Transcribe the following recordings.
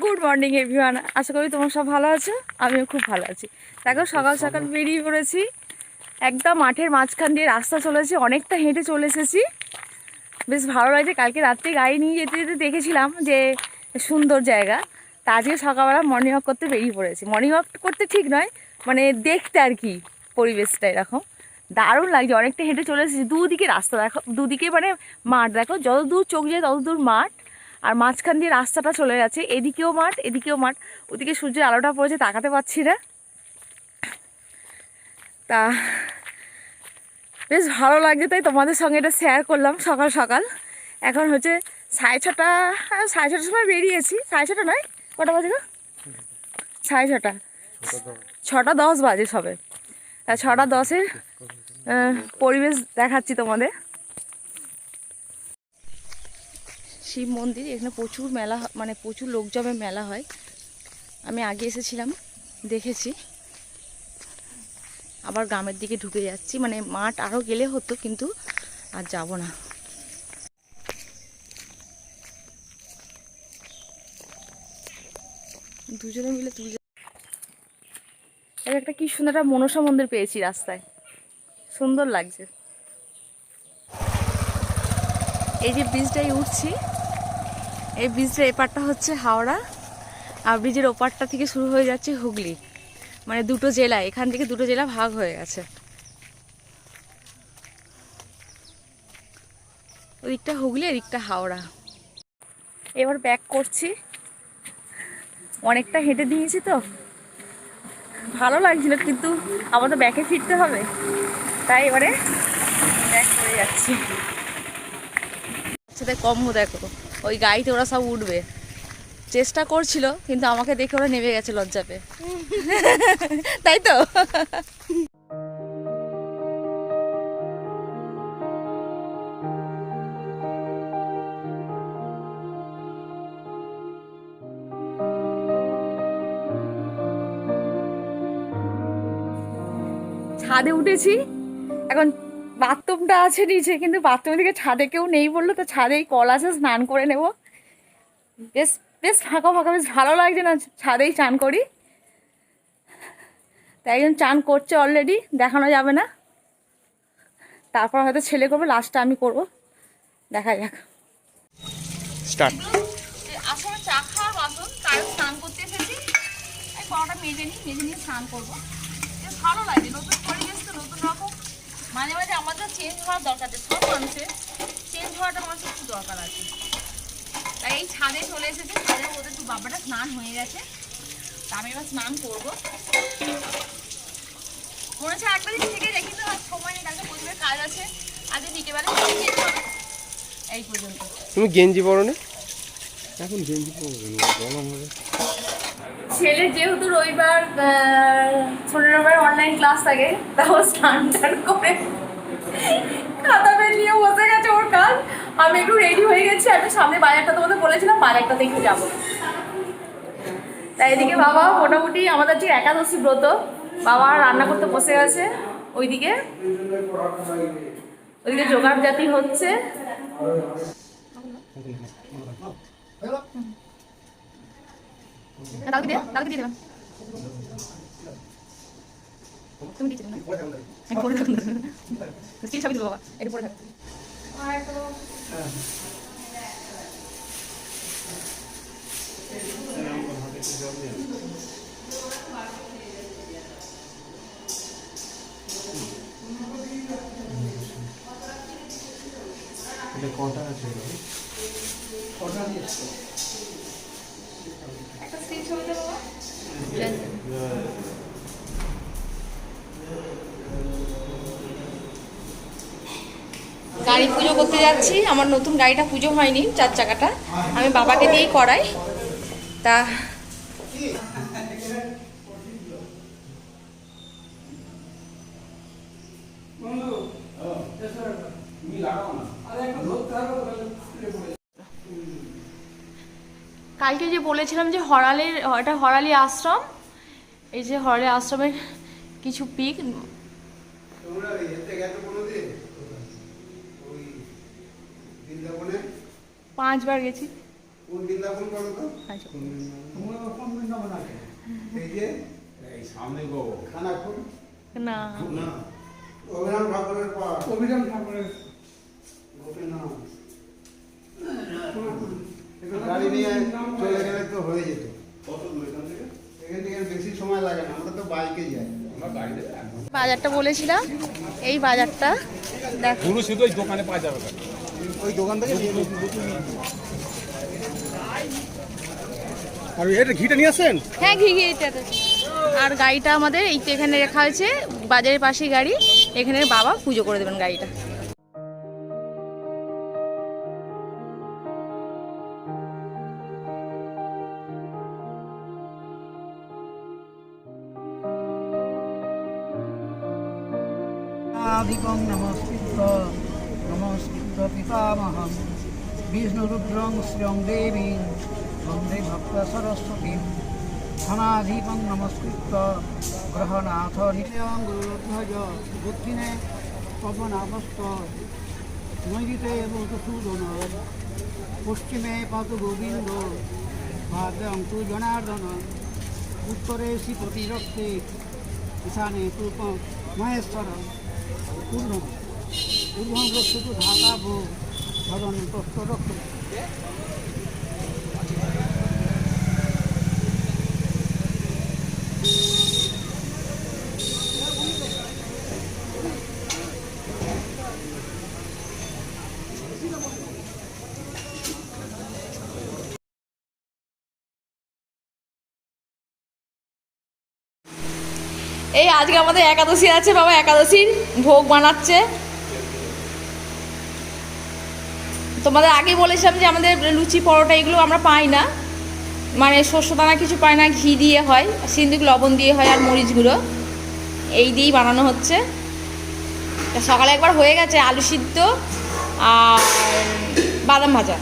Good morning everyone আশা করি তোমার সব ভালো আছো। আমিও খুব ভালো আছি। দেখো সকাল সকাল বেরিয়ে পড়েছি। একদম মাঠের মাঝখান দিয়ে রাস্তা চলেছে। অনেকটা হেঁটে চলে এসেছি। বেশ ভালো লাগছে। কালকে রাত্রে গাড়ি নিয়ে যেতে যেতে দেখেছিলাম যে সুন্দর জায়গা। তা আজকে সকালবেলা মর্নিং ওয়াক করতে বেরিয়ে পড়েছি। মর্নিং ওয়াক করতে ঠিক নয় মানে দেখতে আর কি পরিবেশটা এরকম। দারুণ লাগছে অনেকটা হেঁটে চলে এসেছি। দুদিকে রাস্তা দেখো দুদিকে মানে মাঠ দেখো যত দূর চোখ যায় তত দূর মাঠ। আর মাঝখান দিয়ে রাস্তাটা চলে গেছে এদিকেও মাঠ এদিকেও মাঠ। ওদিকে সূর্যের আলোটা পড়েছে তাকাতে পারছি না। তা বেশ ভালো লাগছে তাই তোমাদের সঙ্গে এটা শেয়ার করলাম সকাল সকাল। এখন হচ্ছে সাড়ে ছটা হ্যাঁ, সাড়ে ছটার সময় বেরিয়েছি। সাড়ে ছটা নয়? কটা বাজে গো? সাড়ে ছটা। ছটা দশ বাজে সবে। তা ছটা দশের পরিবেশ দেখাচ্ছি তোমাদের। শিব মন্দির এখানে প্রচুর মেলা মানে প্রচুর লোক জমে মেলা হয়। আমি আগে এসেছিলাম দেখেছি। আবার গ্রামের দিকে ঢুকে যাচ্ছি মানে মাঠ আরও গেলে হতো কিন্তু আর যাব না। দুজনে মিলে তুলে একটা কি সুন্দর একটা মনসা মন্দির পেয়েছি রাস্তায়। সুন্দর লাগছে। এই যে ব্রিজটাই উঠছি, এই ব্রিজটা এপারটা হচ্ছে হাওড়া, আর ব্রিজের ওপারটা থেকে শুরু হয়ে যাচ্ছে হুগলি। মানে দুটো জেলা, এখান থেকে দুটো জেলা ভাগ হয়ে গেছে। ওদিকটা হুগলি, এদিকটা হাওড়া। এবার ব্যাক করছি। অনেকটা হেঁটে দিয়েছি তো। ভালো লাগছিল, কিন্তু আবার তো ব্যাকে ফিরতে হবে। তাই এবারে ব্যাক করে যাচ্ছি। সেটা কম দেখো ওই গাড়িতে ওরা সব উঠবে। চেষ্টা করছিল কিন্তু আমাকে দেখে ওরা নেমে গেছে লজ্জা পেয়ে। তাই তো? ছাদে উঠেছি। এখন বাথরুমটা আছে নিচে কিন্তু বাথরুম থেকে ছাদে কেউ নেই বলল তো ছাদেই কল আছে স্নান করে নেব। বেশ বেশ ফাঁকা ফাঁকা বেশ ভালো লাগছে না ছাদেই চান করি। তাই একজন চান করছে অলরেডি দেখানো যাবে না। তারপর হয়তো ছেলে করবে লাস্টটা আমি করব। দেখা যাক। স্টার্ট আসলে চা বাসন তাই স্নান করতে এসেছি। এই কড়াটা মেজে নিই মেজে নিয়ে স্নান করব। বেশ ভালো লাগে নতুন পরিবেশ তো নতুন রকম। মাঝে মাঝে আমাদের চেঞ্জ হওয়ার দরকার আছে। সব মানুষের চেঞ্জ হওয়াটা মানুষের একটু দরকার আছে। তাই এই ছাদে চলে এসেছে। ছাদে ওদের তো বাবাটা স্নান হয়ে গেছে। তা আমি এবার স্নান করব। মনে হচ্ছে দিন থেকে দেখি তো আর সময় নেই কালকে প্রচুর কাজ আছে। আজ বিকেবেলা চেঞ্জ এই পর্যন্ত। তুমি গেঞ্জি পরো না এখন গেঞ্জি পরবে না গরম হবে। ছেলে যেহেতু রবিবার পনেরো রবিবার অনলাইন ক্লাস থাকে, তাও স্নান টান করে খাতা নিয়ে বসে গেছে ওর কাজ। আমি একটু রেডি হয়ে গেছি, আমি সামনে বাজারটা তোমাদের বলেছিলাম বাজারটা একটু যাব। তাই এদিকে বাবা মোটামুটি আমাদের যে একাদশী ব্রত, বাবা রান্না করতে বসে গেছে ওইদিকে। ওইদিকে জোগাড় জাতি হচ্ছে। কালকে দিয়ে কালকে দিয়ে দেবেন। তুমি দিচ্ছি না? একটু পরে থাকুন স্ক্রিন ছবি দেবো বাবা। একটু পরে থাকুন কটা আছে? একটা গাড়ি পুজো করতে যাচ্ছি। আমার নতুন গাড়িটা পুজো হয়নি চার চাকাটা। আমি বাবাকে দিয়েই করাই। তা কালকে যে বলেছিলাম যে হরালের এটা হরালি আশ্রম এই যে হরালি আশ্রমের কিছু পিক। গেছো বৃন্দাবনে? পাঁচবার গেছি। কোন বৃন্দাবন করো তো? আচ্ছা। এই যে এই সামনে গো খানাকুল না। না। অভিরাম ঠাকুরের পর অভিরাম ঠাকুরের গোপীনাথ। গাড়ি নিয়ে চলে গেলে তো হয়ে যেত। কত দূর এখান থেকে? এখান থেকে বেশি সময় লাগে না আমরা তো বাইকে যাই। বাজারটা বলেছিলাম এই বাজারটা দেখ। শুধু ওই দোকানে পাওয়া যাবে। কেন ওই দোকান থেকে আর এটা ঘিটা নিয়ে আসেন হ্যাঁ ঘি ঘি এটা আর গাড়িটা আমাদের এই এখানে রাখা হয়েছে বাজারের পাশে গাড়ি। এখানে বাবা পুজো করে দেবেন গাড়িটা। দিগং নম नमस्कृत्य पितामहं विष्णुरुद्रं श्रियं देवीं वन्दे भक्तसरस्वतीं धनाधिपं नमस्कृत्य ग्रहनाथ हृदयं गुरुध्वज बुद्धिने पवनाभस्त নৈদিতে মধুসূদন পশ্চিমে পাত গোবিন্দ ভাদ্রং তু জনার্দন উত্তরে শ্রীপতি রক্তে ঈশানে তু মহেশ্বর পূর্ণ এই আজকে আমাদের একাদশী আছে বাবা একাদশীর ভোগ বানাচ্ছে। তোমাদের আগে বলেছিলাম যে আমাদের লুচি, পরোটা এগুলো আমরা পাই না। মানে শস্য দানা কিছু পাই না, ঘি দিয়ে হয় সিন্দুক লবণ দিয়ে হয়, আর মরিচ গুঁড়ো। এই দিয়েই বানানো হচ্ছে। সকালে একবার হয়ে গেছে আলু সিদ্ধ আর বাদাম ভাজা।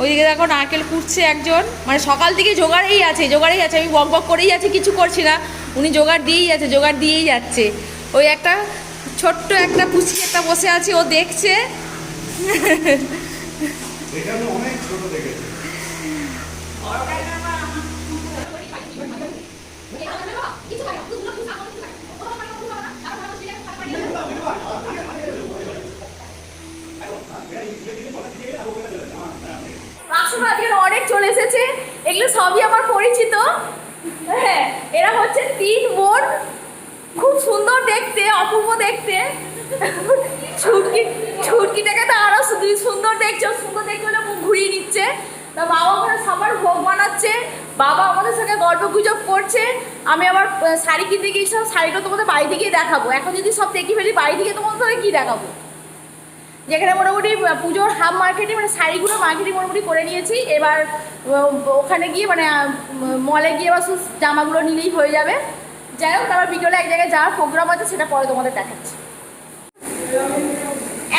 ওইদিকে দেখো নারকেল কুটছে একজন। মানে সকাল থেকে জোগাড়েই আছে জোগাড়েই আছে। আমি বক বক করেই আছি, কিছু করছি না। উনি জোগাড় দিয়েই আছে, জোগাড় দিয়েই যাচ্ছে। ওই একটা ছোট্ট একটা পুচি একটা বসে আছে, ও দেখছে। অনেক চলে এসেছে। এগুলো সবই আমার পরিচিত হ্যাঁ এরা হচ্ছে তিন বোন খুব সুন্দর দেখতে অপূর্ব দেখতে ছুটকি, ছুটকিটাকে তো আরও সুন্দর দেখছে, সুন্দর দেখতে হলে মুখ ঘুরিয়ে নিচ্ছে। তা বাবা ওখানে সবার ভোগ বানাচ্ছে। বাবা আমাদের সঙ্গে গল্প গুজব করছে। আমি আবার শাড়ি কিনতে গিয়েছিলাম, শাড়িটা তোমাদের বাড়ি থেকেই দেখাবো। এখন যদি সব দেখি ফেলি, বাড়ি থেকে তোমাদের কি দেখাবো? যেখানে মোটামুটি পুজোর হাফ মার্কেটিং মানে শাড়িগুলো মার্কেটিং মোটামুটি করে নিয়েছি। এবার ওখানে গিয়ে মানে মলে গিয়ে শুধু জামাগুলো নিলেই হয়ে যাবে। যাই হোক, আমার বিকেলে এক জায়গায় যাওয়ার প্রোগ্রাম আছে, সেটা পরে তোমাদের দেখাচ্ছি।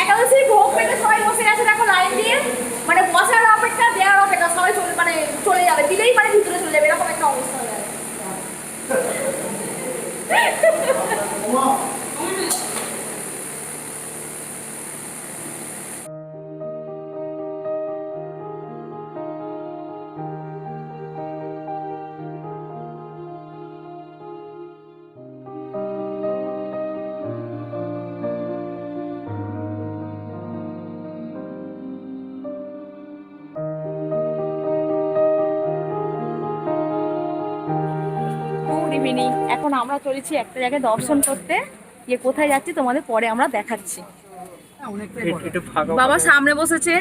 একাদশী ভোগ পেতে সবাই বসে গেছে, দেখো লাইন দিয়ে। মানে বসার অপেক্ষা, দেওয়ার অপেক্ষা, সবাই চলে মানে চলে যাবে, দিলেই মানে ভিতরে চলে যাবে, এরকম একটা অবস্থা হয়ে যাবে ইভিনিং এখন আমরা চলেছি একটা জায়গায় দর্শন করতে। গিয়ে কোথায় যাচ্ছি তোমাদের পরে আমরা দেখাচ্ছি। অনেকটাই বাবা সামনে বসেছে।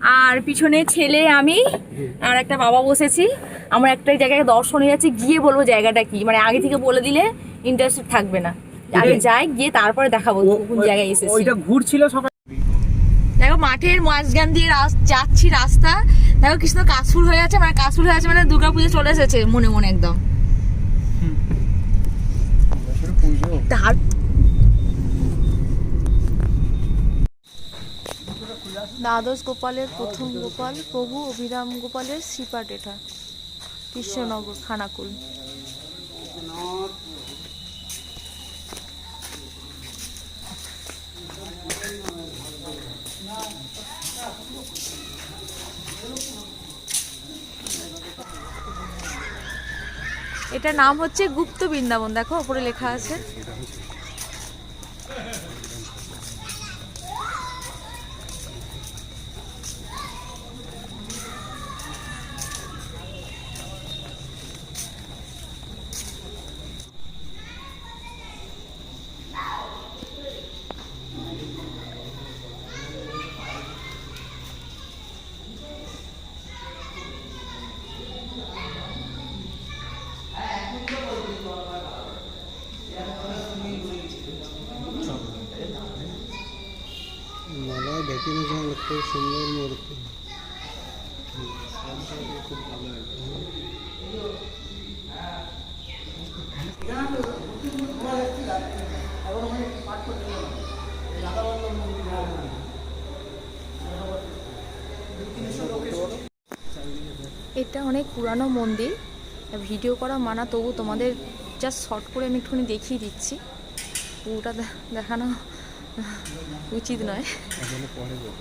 আর পিছনে ছেলে আমি আর একটা বাবা বসেছি। আমরা একটা জায়গায় দর্শনে যাচ্ছি গিয়ে বলব জায়গাটা কি। মানে আগে থেকে বলে দিলে ইন্টারেস্টেড থাকবে না। আগে যাই গিয়ে তারপরে দেখাবো কোন জায়গায় এসেছি। ওইটা ঘুরছিল সবাই দেখো মাঠের মাঝখান দিয়ে রাস- যাচ্ছি রাস্তা। দেখো কৃষ্ণ কাশফুল হয়ে আছে মানে কাশফুল হয়ে আছে মানে দুর্গাপুজো চলে এসেছে মনে মনে একদম। দ্বাদশ গোপালের প্রথম গোপাল প্রভু অভিরাম গোপালের শ্রীপাঠ এটা কৃষ্ণনগর খানাকুল। এটার নাম হচ্ছে গুপ্ত বৃন্দাবন দেখো ওপরে লেখা আছে মেলায় দেখি না খুব সুন্দর মূর্তি এটা অনেক পুরানো মন্দির। ভিডিও করা মানা, তবু তোমাদের জাস্ট শর্ট করে আমি একটুখানি দেখিয়ে দিচ্ছি। পুরোটা দেখানো উচিত নয়।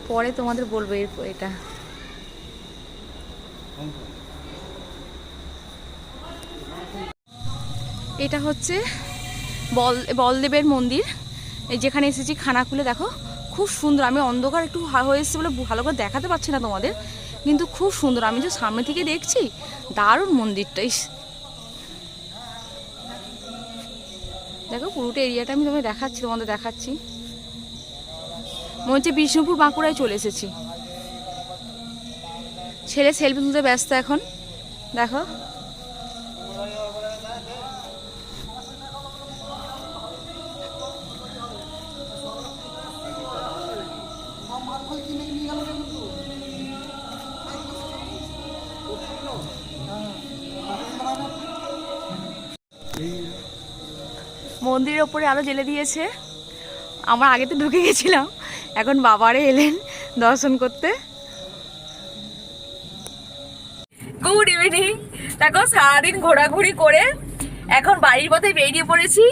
পরে তোমাদের বলব এর এটা। এটা হচ্ছে বল, বলদেবের মন্দির। যেখানে এসেছি খানাকুলে, দেখো, খুব সুন্দর। আমি অন্ধকার একটু হয়ে এসেছি বলে ভালো করে দেখাতে পারছি না তোমাদের, কিন্তু খুব সুন্দর। আমি যে সামনে থেকে দেখছি, দারুণ মন্দিরটা দেখো, পুরোটা এরিয়াটা আমি তোমায় দেখাচ্ছি, তোমাদের দেখাচ্ছি। মনে হচ্ছে বিষ্ণুপুর বাঁকুড়ায় চলে এসেছি। ছেলে সেলফি তুলতে ব্যস্ত এখন। দেখো মন্দিরের ওপরে আলো জেলে দিয়েছে। আমার আগে তো ঢুকে গেছিলাম, এখন বাবারে এলেন দর্শন করতে। গুড ইভিনিং দেখো, সারাদিন ঘোরাঘুরি করে এখন বাড়ির পথে বেরিয়ে পড়েছি।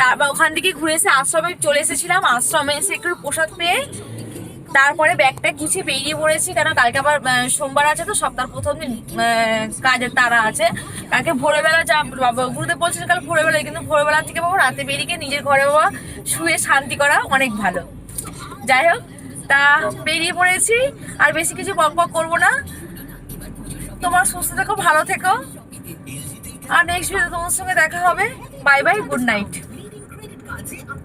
তারপর ওখান থেকে ঘুরে এসে আশ্রমে চলে এসেছিলাম। আশ্রমে এসে একটু প্রসাদ পেয়ে তারপরে ব্যাগটা গুছিয়ে বেরিয়ে পড়েছি কারণ কালকে আবার সোমবার আছে তো সপ্তাহ প্রথম দিন কাজের তারা আছে। কালকে ভোরবেলা যা, বাবা, গুরুদেব বলছিল কাল ভোরবেলা কিন্তু ভোরবেলা থেকে বাবা, রাতে বেরিয়ে নিজের ঘরে বাবা, শুয়ে শান্তি করা অনেক ভালো। যাই হোক, তা বেরিয়ে পড়েছি, আর বেশি কিছু বক বক করব না। তোমার সুস্থ থেকো, ভালো থেকো। আর নেক্সট ভিডিও তোমার সঙ্গে দেখা হবে। Bye bye good night